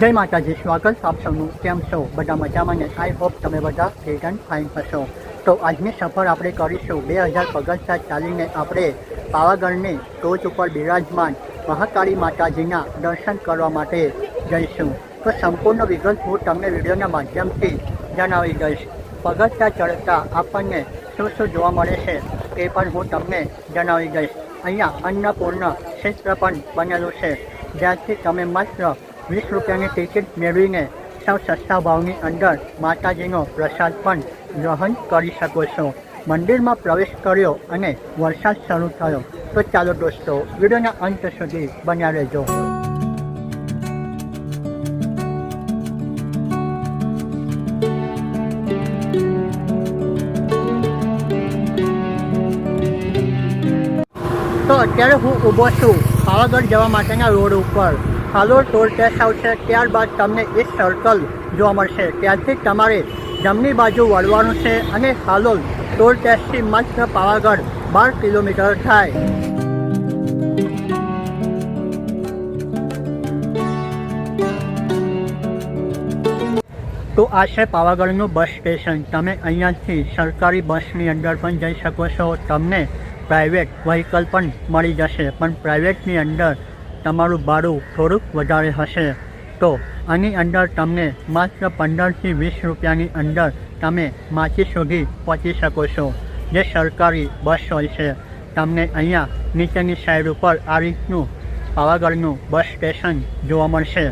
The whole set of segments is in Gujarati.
જય માતાજી, સ્વાગત આપ સૌનું. કેમ છો? બધા મજામાં ને આઈ હોપ તમે બધા ફિટ એન્ડ ફાઇન હશો. તો આજની સફર આપણે કરીશું. બે હજાર પગથિયા ચાલીને આપણે પાવાગઢની ટોચ ઉપર બિરાજમાન મહાકાળી માતાજીના દર્શન કરવા માટે જઈશું. તો સંપૂર્ણ વિગત હું તમને વિડીયોના માધ્યમથી જણાવી દઈશ. પગથિયા ચડતા આપણને શું શું જોવા મળે છે એ પણ હું તમને જણાવી દઈશ. અહીંયા અન્નપૂર્ણ ક્ષેત્ર પણ બનેલું છે. જ્યાંથી તમે માત્ર વીસ રૂપિયાની ટિકિટ મેળવીને સૌ સસ્તા ભાવની અંદર માતાજીનો પ્રસાદ પણ ગ્રહણ કરી શકો છો. મંદિરમાં પ્રવેશ કર્યો અને વરસાદ શરૂ થયો. તો ચાલો દોસ્તો, વિડીયોના અંત સુધી બન્યા રહેજો. તો અત્યારે હું ઊભો છું પાવાગઢ જવા માટેના રોડ ઉપર. હાલોર ટોલ ટેક્સ આવશે. ત્યારબાદ તમને એક સર્કલ જોવા મળશે. ત્યાંથી તમારે જમણી બાજુ વળવાનું છે અને હાલોલ ટોલ ટેક્સથી માત્ર પાવાગઢ બાર કિલોમીટર થાય. તો આ છે પાવાગઢનું બસ સ્ટેશન. તમે અહીંયાથી સરકારી બસની અંદર પણ જઈ શકો છો. તમને પ્રાઇવેટ વ્હીકલ પણ મળી જશે. પણ પ્રાઇવેટની અંદર તમારું ભાડું થોડુંક વધારે હશે. તો આની અંદર તમને માત્ર પંદરથી વીસ રૂપિયાની અંદર તમે માચી સુધી પહોંચી શકો છો. જે સરકારી બસ હોય છે. તમને અહીંયા નીચેની સાઈડ ઉપર આ રીતનું પાવાગઢનું બસ સ્ટેશન જોવા મળશે.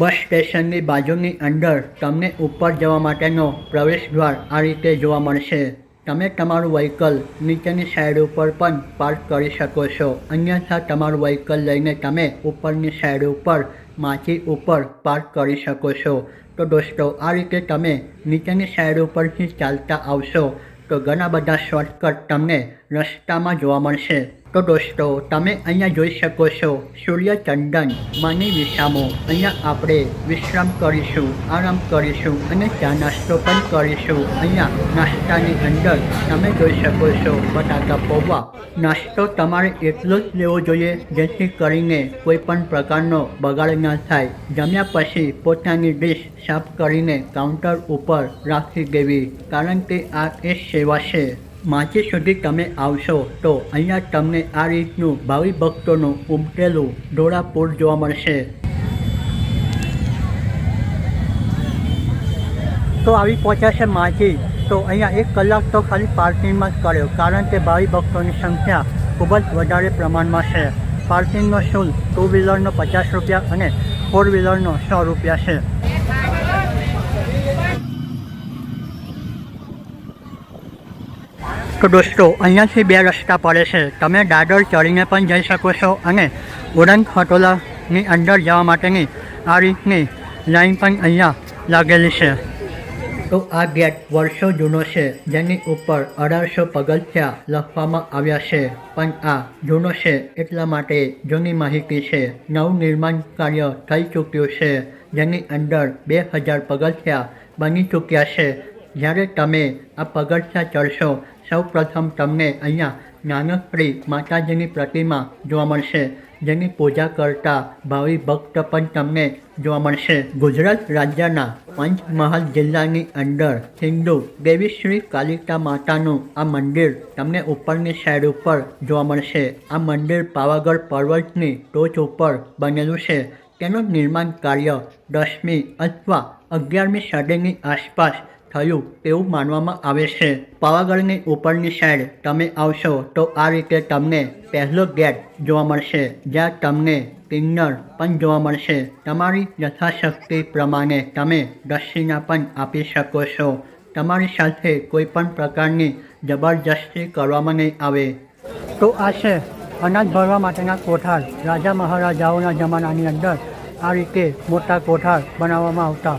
બસ સ્ટેશનની બાજુની અંદર તમને ઉપર જવા માટેનો પ્રવેશ દ્વાર આ રીતે જોવા મળશે. તમે તમારું વ્હીકલ નીચેની સાઈડ ઉપર પણ પાર્ક કરી શકો છો. અન્યથા તમારું વ્હીકલ લઈને તમે ઉપરની સાઈડ ઉપર માચી ઉપર પાર્ક કરી શકો છો. તો દોસ્તો, આ રીતે તમે નીચેની સાઈડ ઉપરથી ચાલતા આવશો તો ઘણા બધા શોર્ટકટ તમને રસ્તામાં જોવા મળશે. તો દોસ્તો, તમે અહીંયા જોઈ શકો છો, સૂર્યચંદન, મની વિસામો. અહીંયા આપણે વિશ્રામ કરીશું, આરામ કરીશું અને ચા નાસ્તો પણ કરીશું. અહીંયા નાસ્તાની અંદર તમે જોઈ શકો છો, બટાકા પૌવા. નાસ્તો તમારે એટલો જ લેવો જોઈએ, જેથી કરીને કોઈ પણ પ્રકારનો બગાડ ન થાય. જમ્યા પછી પોતાની ડીશ સાફ કરીને કાઉન્ટર ઉપર રાખી દેવી, કારણ કે આ એ સેવા છે. માચી સુધી તમે આવશો તો અહીંયા તમને આ રીતનું ભાવિ ભક્તોનું ઉમટેલું ડોળાપુર જોવા મળશે. તો આવી પહોંચ્યા માચી. તો અહીંયા એક કલાક તો ખાલી પાર્કિંગમાં જ કર્યો, કારણ કે ભાવિ ભક્તોની સંખ્યા ખૂબ જ વધારે પ્રમાણમાં છે. પાર્કિંગનો શુલ્ક ટુ વ્હીલરનો પચાસ રૂપિયા અને ફોર વ્હીલરનો સો રૂપિયા છે. તો દોસ્તો અહીંયાથી બે રસ્તા પડે છે. તમે દાદર ચડીને પણ જઈ શકો છો અને ઉડન ખટોલાની અંદર જવા માટેની આ રીતની લાઈન પણ અહીંયા લાગેલી છે. તો આ ગેટ વર્ષો જૂનો છે, જેની ઉપર અઢારસો પગથિયા લખવામાં આવ્યા છે. પણ આ જૂનો છે એટલા માટે જૂની માહિતી છે. નવું નિર્માણ કાર્ય થઈ ચૂક્યું છે, જેની અંદર બે હજાર પગથિયા બની ચૂક્યા છે. જ્યારે તમે આ પગથિયા ચડશો સૌ પ્રથમ તમને અહીંયા જ્ઞાનશ્રી માતાજીની પ્રતિમા જોવા મળશે. જેની પૂજા કરતા ભાવિ ભક્ત પણ તમને જોવા મળશે. ગુજરાત રાજ્યના પંચમહાલ જિલ્લાની અંદર હિન્દુ દેવી શ્રી કાલિકા માતાનું આ મંદિર તમને ઉપરની સાઈડ ઉપર જોવા મળશે. આ મંદિર પાવાગઢ પર્વતની ટોચ ઉપર બનેલું છે. તેનું નિર્માણ કાર્ય દસમી અથવા અગિયારમી સદીની આસપાસ થયું તેવું માનવામાં આવે છે. પાવાગઢની ઉપરની સાઈડ તમે આવશો તો આ રીતે તમને પહેલો ગેટ જોવા મળશે, જ્યાં તમને કિન્નર પણ જોવા મળશે. તમારી યથાશક્તિ પ્રમાણે તમે દક્ષિણા પણ આપી શકો છો. તમારી સાથે કોઈ પણ પ્રકારની જબરજસ્તી કરવામાં નહીં આવે. તો આ છે અનાજ ભરવા માટેના કોઠાર. રાજા મહારાજાઓના જમાનાની અંદર આ રીતે મોટા કોઠાર બનાવવામાં આવતા.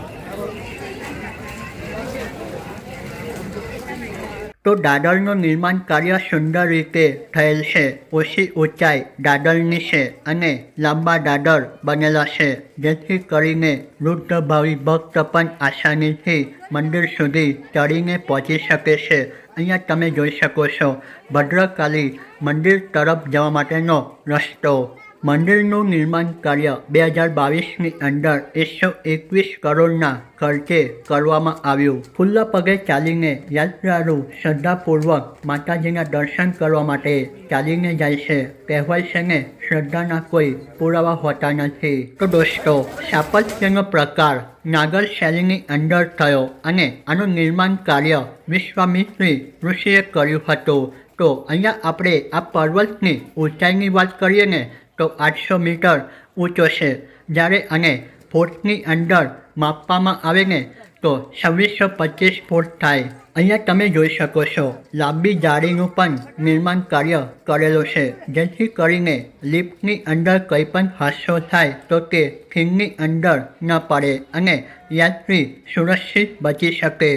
તો દાદરનું નિર્માણ કાર્ય સુંદર રીતે થયેલ છે. ઓછી ઊંચાઈ દાદરની છે અને લાંબા દાદર બનેલા છે. જેથી કરીને વૃદ્ધ ભાવિ ભક્ત પણ આસાનીથી મંદિર સુધી ચડીને પહોંચી શકે છે. અહીંયા તમે જોઈ શકો છો. ભદ્રકાલી મંદિર તરફ જવા માટેનો રસ્તો. મંદિરનું નિર્માણ કાર્ય બે હજાર બાવીસની અંદર એકસો એકવીસ કરોડના ખર્ચે કરવામાં આવ્યું. ખુલ્લા પગે ચાલીને યાત્રાળુ શ્રદ્ધાપૂર્વક માતાજીના દર્શન કરવા માટે ચાલીને જાય છે. કહેવાય છે ને, શ્રદ્ધાના કોઈ પુરાવા હોતા નથી. તો દોસ્તો સ્થાપત્યનો પ્રકાર નાગર શૈલીની અંદર થયો અને આનું નિર્માણ કાર્ય વિશ્વામિત્રી ઋષિએ કર્યું હતું. તો અહીંયા આપણે આ પર્વતની ઊંચાઈની વાત કરીએ ને તો આઠસો મીટર ઊંચો છે. જ્યારે આને ફૂટની અંદર માપવામાં આવે ને, તો છવ્વીસો પચીસ ફૂટ થાય. અહીંયા તમે જોઈ શકો છો, લાંબી જાળીનું પણ નિર્માણ કાર્ય કરેલું છે. જેથી કરીને લિફ્ટની અંદર કંઈ પણ હાદસો થાય તો તે ખીણની અંદર ન પડે અને યાત્રી સુરક્ષિત બચી શકે.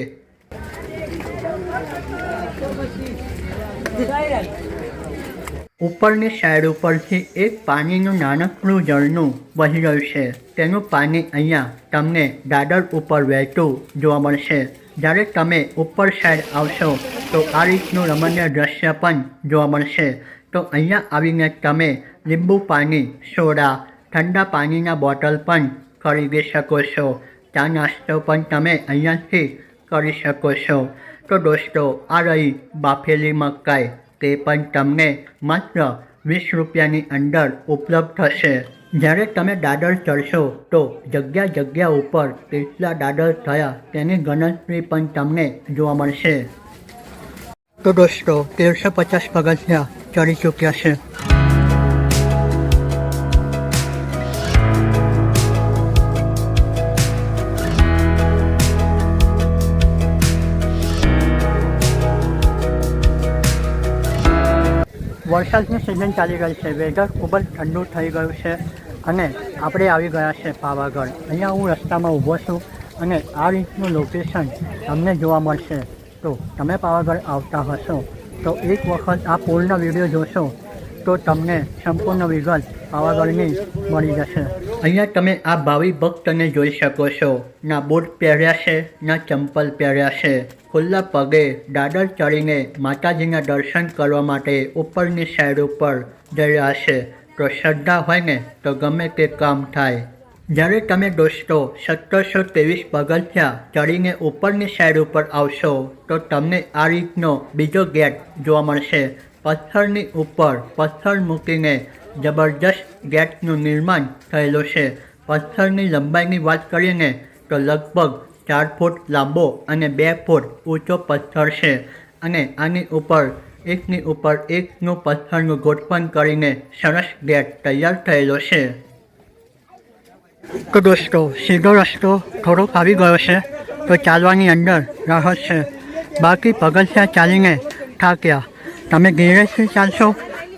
ઉપરની સાઈડ ઉપરથી એક પાણીનું નાનકડું ઝરણું વહી રહ્યું છે. તેનું પાણી અહીંયા તમને દાદર ઉપર વહેતું જોવા મળશે. જ્યારે તમે ઉપર સાઈડ આવશો, તો આ રીતનું રમણીય દ્રશ્ય પણ જોવા મળશે. તો અહીંયા આવીને તમે લીંબુ પાણી, સોડા, ઠંડા પાણીના બોટલ પણ ખરીદી શકો છો. ચા નાસ્તો પણ તમે અહીંયાથી કરી શકો છો. તો દોસ્તો, આ રહી બાફેલી મકાઈ. તે પણ તમને માત્ર વીસ રૂપિયાની અંદર ઉપલબ્ધ થશે. જ્યારે તમે દાદર ચડશો, તો જગ્યા જગ્યા ઉપર કેટલા દાદર થયા તેની ગણતરી પણ તમને જોવા મળશે. તો દોસ્તો, તેરસો પચાસ પગથિયા ચડી ચૂક્યા છે. વરસાદની સિઝન ચાલી રહી છે. વેધર ખૂબ જ ઠંડુ થઈ ગયું છે અને આપણે આવી ગયા છે પાવાગઢ. અહીંયા હું રસ્તામાં ઊભો છું અને આ રીતનું લોકેશન તમને જોવા મળશે. તો તમે પાવાગઢ આવતા હશો. તો એક વખત આ પૂર્ણ વીડિયો જોશો તો તમને સંપૂર્ણ વિગત પાવાગઢની મળી જશે. અહીંયા તમે આ ભાવિ ભક્તને જોઈ શકો છો. ના બૂટ પહેર્યા છે, ના ચંપલ પહેર્યા છે. ખુલ્લા પગે દાદર ચડીને માતાજીના દર્શન કરવા માટે ઉપરની સાઈડ ઉપર જઈ રહ્યા છે. તો શ્રદ્ધા હોય ને, તો ગમે તે કામ થાય. જ્યારે તમે દોસ્તો સત્તરસો ત્રેવીસ પગથિયા ચડીને ઉપરની સાઈડ ઉપર આવશો, તો તમને આ રીતનો બીજો ગેટ જોવા મળશે. પથ્થરની ઉપર પથ્થર મૂકીને જબરજસ્ત ગેટનું નિર્માણ થયેલું છે. પથ્થરની લંબાઈની વાત કરીને તો લગભગ ચાર ફૂટ લાંબો અને બે ફૂટ ઊંચો પથ્થર છે અને આની ઉપર એકની ઉપર એકનું પથ્થરનું ગોઠવણ કરીને સરસ ગેટ તૈયાર થયેલો છે. તો દોસ્તો, સીધો રસ્તો થોડોક આવી ગયો છે, તો ચાલવાની અંદર રાહત છે. બાકી પગથિયા ચાલીને થાક્યા. તમે ધીરેથી ચાલશો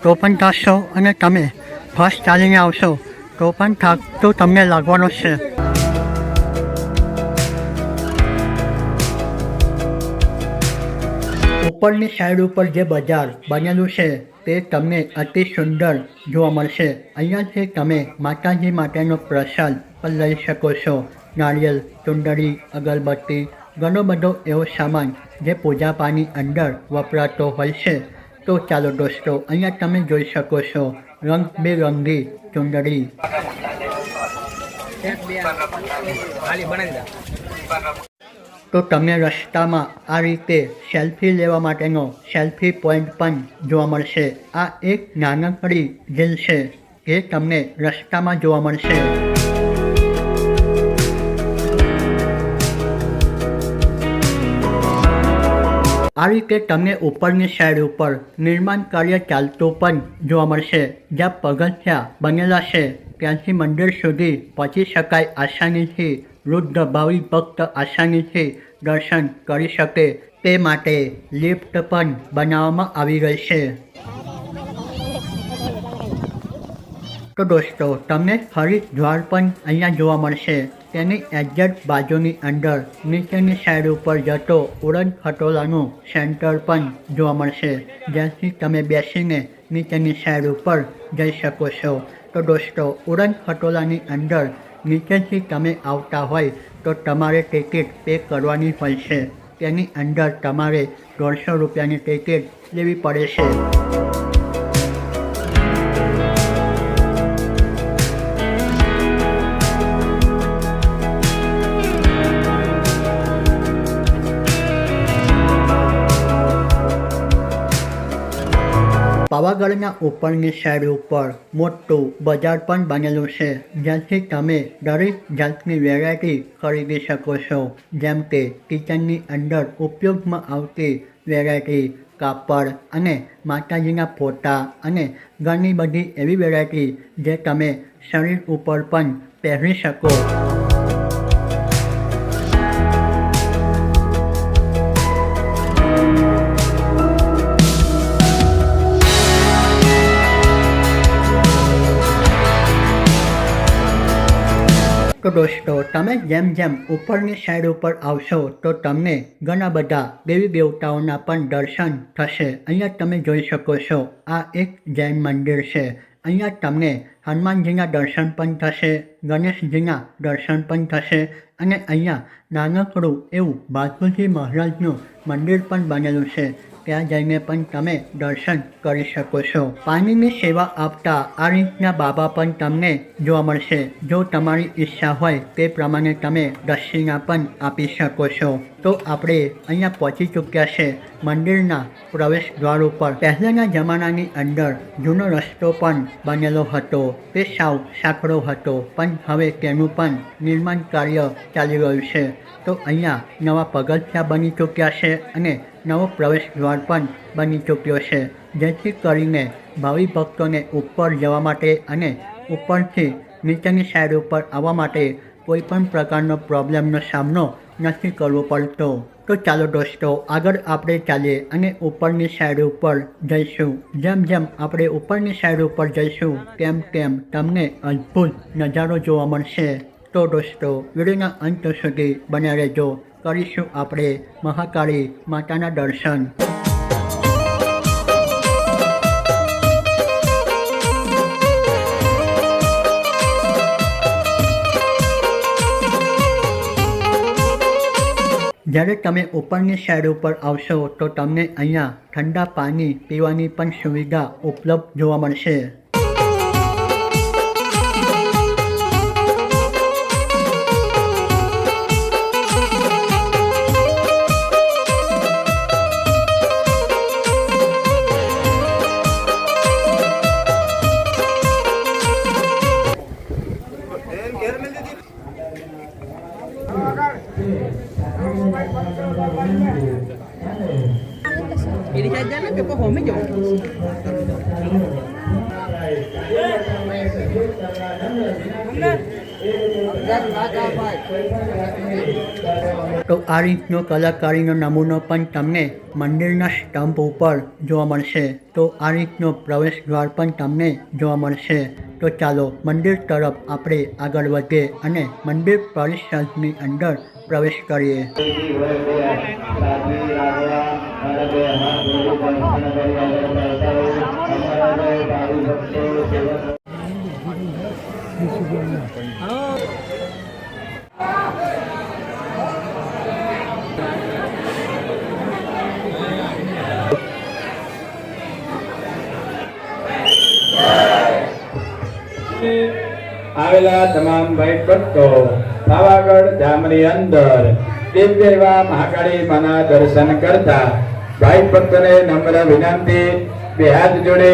તો પણ થાકશો અને તમે ફર્સ્ટ ચાલીને આવશો તો પણ થાક તો તમને લાગવાનો છે. ઉપરની સાઈડ ઉપર જે બજાર બનેલું છે તે તમને અતિ સુંદર જોવા મળશે. અહીંયાથી તમે માતાજી માટેનો પ્રસાદ પણ લઈ શકો છો. નારિયેલ ચુંદડી અગરબત્તી, ઘણો બધો એવો સામાન જે પૂજા પાણી અંદર વપરાતો હોય છે. તો ચાલો દોસ્તો, અહીંયા તમે જોઈ શકો છો રંગબેરંગી ચુંદડી. તો તમને રસ્તામાં આ રીતે સેલ્ફી લેવા માટેનો સેલ્ફી પોઈન્ટ પણ જોવા મળશે. આ એક નાનકડી ઝીલ છે, જે તમને રસ્તામાં જોવા મળશે. આ રીતે તમને ઉપરની સાઈડ ઉપર નિર્માણ કાર્ય ચાલતું પણ જોવા મળશે. જ્યાં પગથિયા બનેલા છે, ત્યાંથી મંદિર સુધી પહોંચી શકાય આસાનીથી. વૃદ્ધ, ભાવિ ભક્ત આસાનીથી દર્શન કરી શકે તે માટે લિફ્ટ પણ બનાવવામાં આવી ગઈ છે. તો દોસ્તો, તમને ફરી દ્વાર પણ અહીંયા જોવા મળશે. તેની એક્ઝેક્ટ બાજુની અંદર નીચેની સાઈડ ઉપર જતો ઉડન ખટોલાનું સેન્ટર પણ જોવા મળશે. જ્યાંથી તમે બેસીને નીચેની સાઈડ ઉપર જઈ શકો છો. તો દોસ્તો, ઉડન ખટોલાની અંદર નીચેથી તમે આવતા હોય તો તમારે ટિકિટ પે કરવાની છે. તેની અંદર તમારે દોઢસો રૂપિયાની ટિકિટ લેવી પડે છે. પાવાગઢના ઉપરની સાઈડ ઉપર મોટું બજાર પણ બનેલું છે, જ્યાંથી તમે દરેક જાતની વેરાયટી ખરીદી શકો છો. જેમ કે કિચનની અંદર ઉપયોગમાં આવતી વેરાયટી કાપડ અને માતાજીના ફોટા અને ઘણી બધી એવી વેરાયટી જે તમે શરીર ઉપર પણ પહેરી શકો. તો દોસ્તો, તમે જેમ જેમ ઉપરની સાઈડ ઉપર આવશો, તો તમને ઘણા બધા દેવી દેવતાઓના પણ દર્શન થશે. અહીંયા તમે જોઈ શકો છો, આ એક જૈન મંદિર છે. અહીંયા તમને હનુમાનજીના દર્શન પણ થશે, ગણેશજીના દર્શન પણ થશે અને અહીંયા નાનકડું એવું બાપુજી મહારાજનું મંદિર પણ બનેલું છે. ત્યાં જઈને પણ તમે દર્શન કરી શકો છો. પાણીની સેવા આપતા આ રીતના બાબા પણ તમને જોવા મળશે. જો તમારી ઈચ્છા હોય તે પ્રમાણે તમે દક્ષિણા પણ આપી શકો છો. તો આપણે અહીંયા પહોંચી ચૂક્યા છે મંદિરના પ્રવેશ દ્વાર ઉપર. પહેલાંના જમાનાની અંદર જૂનો રસ્તો પણ બનેલો હતો. તે સાવ સાંકડો હતો, પણ હવે તેનું પણ નિર્માણ કાર્ય ચાલી રહ્યું છે. તો અહીંયા નવા પગથિયા બની ચૂક્યા છે અને નવો પ્રવેશ દ્વાર પણ બની ચૂક્યો છે, જેથી કરીને ભાવિ ભક્તોને ઉપર જવા માટે અને ઉપરથી નીચેની સાઈડ ઉપર આવવા માટે કોઈ પણ પ્રકારનો પ્રોબ્લેમનો સામનો નથી કરવો પડતો. તો ચાલો દોસ્તો, આગળ આપણે ચાલીએ અને ઉપરની સાઈડ ઉપર જઈશું. જેમ જેમ આપણે ઉપરની સાઈડ ઉપર જઈશું, તેમ તેમ તમને અદ્ભુત નજારો જોવા મળશે. તો દોસ્તો, વિડીયોના અંત સુધી બન્યા રહેજો. કરીશું આપણે મહાકાળી માતાના દર્શન. જ્યારે તમે ઉપરની સાઈડ ઉપર આવશો તો તમને અહીંયા ઠંડા પાણી પીવાની પણ સુવિધા ઉપલબ્ધ જોવા મળશે. jalan ke pohon mejo. Enggak. તો આ રીતનો કલાકારીનો નમૂનો પણ તમને મંદિરના સ્તંભ ઉપર જોવા મળશે. તો આ રીતનો પ્રવેશ દ્વાર પણ તમને જોવા મળશે. તો ચાલો, મંદિર તરફ આપણે આગળ વધીએ અને મંદિર પરિસરની અંદર પ્રવેશ કરીએ. આવેલા તમામ ભાઈ ભક્તો પાવાગઢ ધામની અંદર દિવ્ય એવા મહાકાળી માના દર્શન કરતા ભાઈ ભક્તોને નમ્ર વિનંતી, બે હાથ જોડે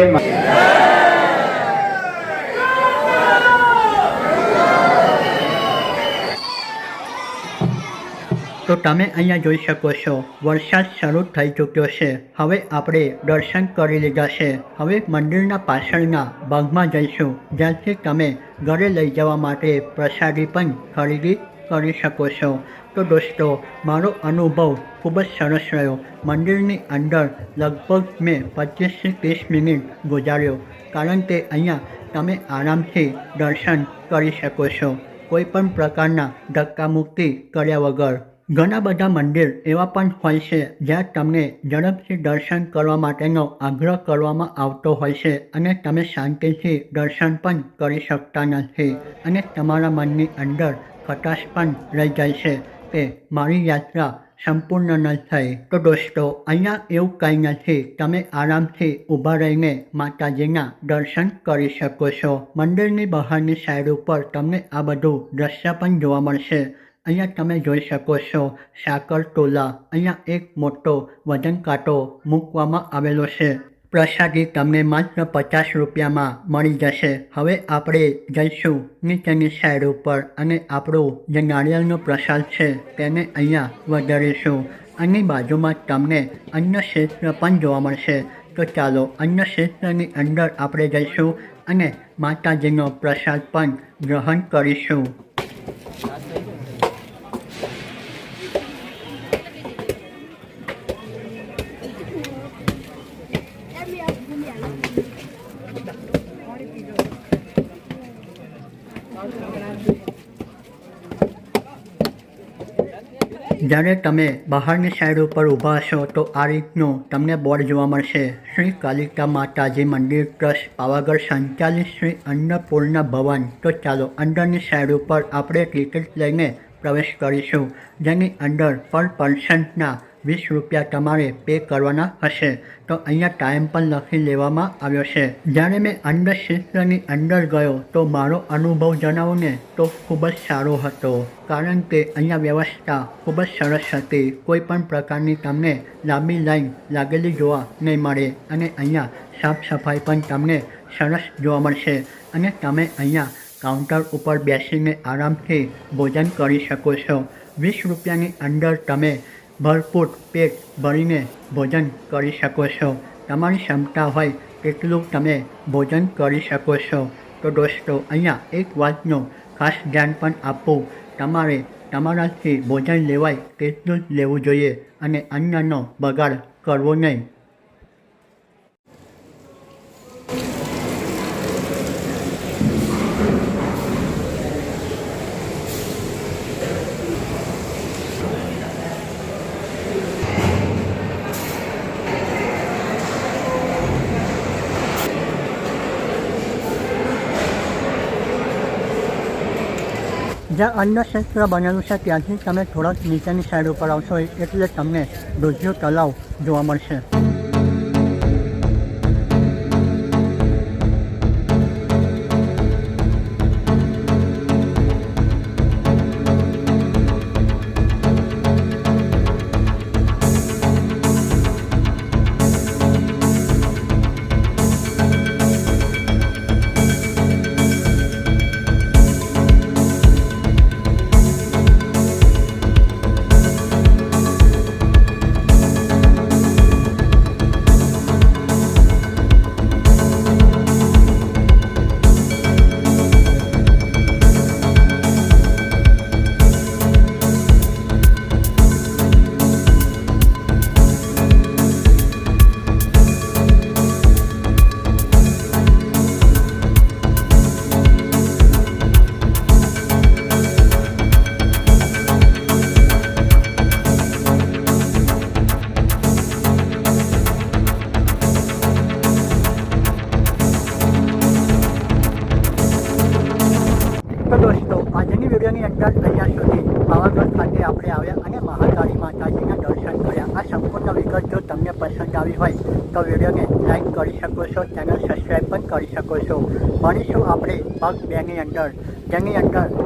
તો તમે અહીંયા જોઈ શકો છો, વરસાદ શરૂ થઈ ચૂક્યો છે. હવે આપણે દર્શન કરી લીધા છે. હવે મંદિરના પાછળના ભાગમાં જઈશું, જ્યાંથી તમે ઘરે લઈ જવા માટે પ્રસાદી પણ ખરીદી કરી શકો છો. તો દોસ્તો, મારો અનુભવ ખૂબ જ સરસ રહ્યો. મંદિરની અંદર લગભગ મેં પચીસથી ત્રીસ મિનિટ ગુજાર્યો, કારણ કે અહીંયા તમે આરામથી દર્શન કરી શકો છો, કોઈ પણ પ્રકારના ધક્કામુક્તિ કર્યા વગર. ઘણા બધા મંદિર એવા પણ હોય છે જ્યાં તમને ઝડપથી દર્શન કરવા માટેનો આગ્રહ કરવામાં આવતો હોય છે અને તમે શાંતિથી દર્શન પણ કરી શકતા નથી અને તમારા મનની અંદર ખટાશ પણ રહી જાય છે કે મારી યાત્રા સંપૂર્ણ ન થઈ. તો દોસ્તો, અહીંયા એવું કંઈ નથી. તમે આરામથી ઊભા રહીને માતાજીના દર્શન કરી શકો છો. મંદિરની બહારની સાઈડ ઉપર તમને આ બધું દ્રશ્ય પણ જોવા મળશે. અહીંયા તમે જોઈ શકો છો, સાકર ટોલા, અહીંયા એક મોટો વજન કાંટો મૂકવામાં આવેલો છે. પ્રસાદી તમને માત્ર પચાસ રૂપિયામાં મળી જશે. હવે આપણે જઈશું નીચેની સાઈડ ઉપર અને આપણો જે નારિયેળનો પ્રસાદ છે તેને અહીંયા વધારીશું. અને બાજુમાં તમને અન્ય ક્ષેત્ર પણ જોવા મળશે. તો ચાલો અન્ય ક્ષેત્રની અંદર આપણે જઈશું અને માતાજીનો પ્રસાદ પણ ગ્રહણ કરીશું. જ્યારે તમે બહારની સાઈડ ઉપર ઊભા હશો તો આ રીતનું તમને બોર્ડ જોવા મળશે. શ્રી કાલિકા માતાજી મંદિર ટ્રસ્ટ, પાવાગઢ સંચાલિત શ્રી અન્નપૂર્ણા ભવન. તો ચાલો અંદરની સાઈડ ઉપર આપણે ટિકિટ લઈને પ્રવેશ કરીશું. જેની અંદર પર પર્સનના વીસ રૂપિયા તમારે પે કરવાના હશે. તો અહીંયા ટાઈમ પણ લખી લેવામાં આવ્યો છે. જ્યારે મેં અંડર ક્ષેત્રની અંદર ગયો, તો મારો અનુભવ જણાવું ને, તો ખૂબ જ સારો હતો. કારણ કે અહીંયા વ્યવસ્થા ખૂબ જ સરસ હતી. કોઈ પણ પ્રકારની તમને લાંબી લાઈન લાગેલી જોવા નહીં મળે. અને અહીંયા સાફ સફાઈ પણ તમને સરસ જોવા મળશે. અને તમે અહીંયા કાઉન્ટર ઉપર બેસીને આરામથી ભોજન કરી શકો છો. વીસ રૂપિયાની અંદર તમે ભરપૂર પેટ ભરીને ભોજન કરી શકો છો. તમારી ક્ષમતા હોય તેટલું તમે ભોજન કરી શકો છો. તો દોસ્તો, અહીંયા એક વાતનું ખાસ ધ્યાન પણ આપવું. તમારે તમારાથી ભોજન લેવાય તેટલું જ લેવું જોઈએ અને અન્નનો બગાડ કરવો નહીં. જ્યાં અન્ન ક્ષેત્ર બનેલું છે, ત્યાંથી તમે થોડાક નીચેની સાઈડ ઉપર આવશો એટલે તમને દૂધિયું તલાવ જોવા મળશે. ભાગ બેની અંદર જેની અંદર.